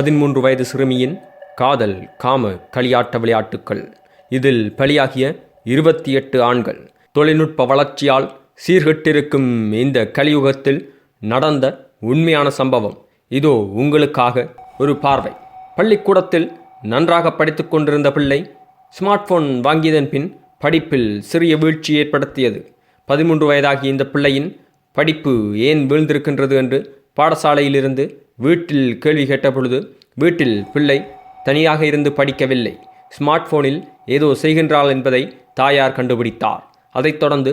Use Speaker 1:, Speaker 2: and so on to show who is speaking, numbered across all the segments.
Speaker 1: பதிமூன்று வயது சிறுமியின் காதல் காம களியாட்ட விளையாட்டுக்கள். இதில் பலியாகிய இருபத்தி எட்டு ஆண்கள். தொழில்நுட்ப வளர்ச்சியால் சீர்கெட்டிருக்கும் இந்த கலியுகத்தில் நடந்த உண்மையான சம்பவம் இதோ உங்களுக்காக ஒரு பார்வை. பள்ளிக்கூடத்தில் நன்றாக படித்து கொண்டிருந்த பிள்ளை ஸ்மார்ட் போன் வாங்கியதன் பின் படிப்பில் சிறிய வீழ்ச்சி ஏற்படுத்தியது. பதிமூன்று வயதாகிய இந்த பிள்ளையின் படிப்பு ஏன் வீழ்ந்திருக்கின்றது என்று பாடசாலையிலிருந்து வீட்டில் கேள்வி கேட்டபொழுது வீட்டில் பிள்ளை தனியாக இருந்து படிக்கவில்லை. ஸ்மார்ட் போனில் ஏதோ செய்கின்றாள் என்பதை தாயார் கண்டுபிடித்தார். அதைத் தொடர்ந்து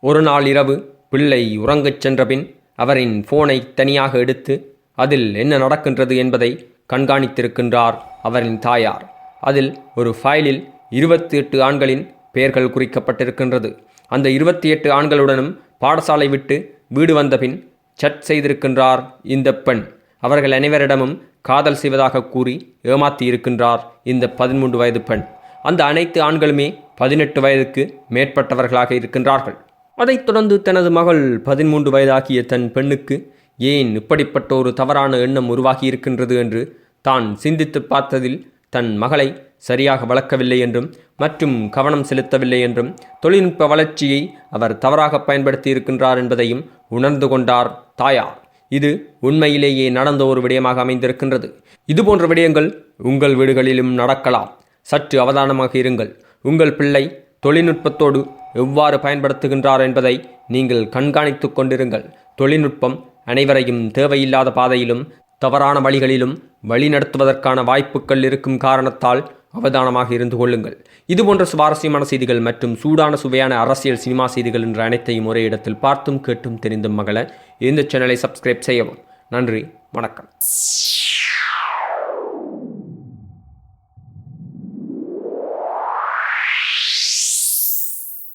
Speaker 1: ஒரு நாள் இரவு பிள்ளை உறங்கச் சென்றபின் அவரின் போனை தனியாக எடுத்து அதில் என்ன நடக்கின்றது என்பதை கண்காணித்திருக்கின்றார் அவரின் தாயார். அதில் ஒரு ஃபைலில் இருபத்தி எட்டு ஆண்களின் பெயர்கள் குறிக்கப்பட்டிருக்கின்றது. அந்த இருபத்தி எட்டு ஆண்களுடனும் பாடசாலை விட்டு வீடு வந்தபின் சட் செய்திருக்கின்றார் இந்த பெண். அவர்கள் அனைவரிடமும் காதல் செய்வதாக கூறி ஏமாத்தியிருக்கின்றார் இந்த பதிமூன்று வயது பெண். அந்த அனைத்து ஆண்களுமே பதினெட்டு வயதுக்கு மேற்பட்டவர்களாக இருக்கின்றார்கள். அதைத் தொடர்ந்து தனது மகள் பதிமூன்று வயதாகிய தன் பெண்ணுக்கு ஏன் இப்படிப்பட்ட ஒரு தவறான எண்ணம் உருவாகி இருக்கின்றது என்று தான் சிந்தித்து பார்த்ததில் தன் மகளை சரியாக வளர்க்கவில்லை என்றும் மற்றும் கவனம் செலுத்தவில்லை என்றும் தொழில்நுட்ப வளர்ச்சியை அவர் தவறாக பயன்படுத்தி இருக்கின்றார் என்பதையும் உணர்ந்து கொண்டார் தாயார். இது உண்மையிலேயே நடந்த ஒரு விடயமாக அமைந்திருக்கின்றது. இதுபோன்ற விடயங்கள் உங்கள் வீடுகளிலும் நடக்கலாம். சற்று அவதானமாக இருங்கள். உங்கள் பிள்ளை தொழில்நுட்பத்தோடு எவ்வாறு பயன்படுத்துகின்றார் என்பதை நீங்கள் கண்காணித்து கொண்டிருங்கள். தொழில்நுட்பம் அனைவரையும் தேவையில்லாத பாதையிலும் தவறான வழிகளிலும் வழிநடத்துவதற்கான வாய்ப்புகள் இருக்கும் காரணத்தால் அவதானமாக இருந்து கொள்ளுங்கள். இதுபோன்ற சுவாரஸ்யமான செய்திகள் மற்றும் சூடான சுவையான அரசியல் சினிமா செய்திகள் என்ற அனைத்தையும் ஒரே இடத்தில் பார்த்தும் கேட்டும் தெரிந்தும் மகள இந்த சேனலை சப்ஸ்கிரைப் செய்யவும். நன்றி வணக்கம்.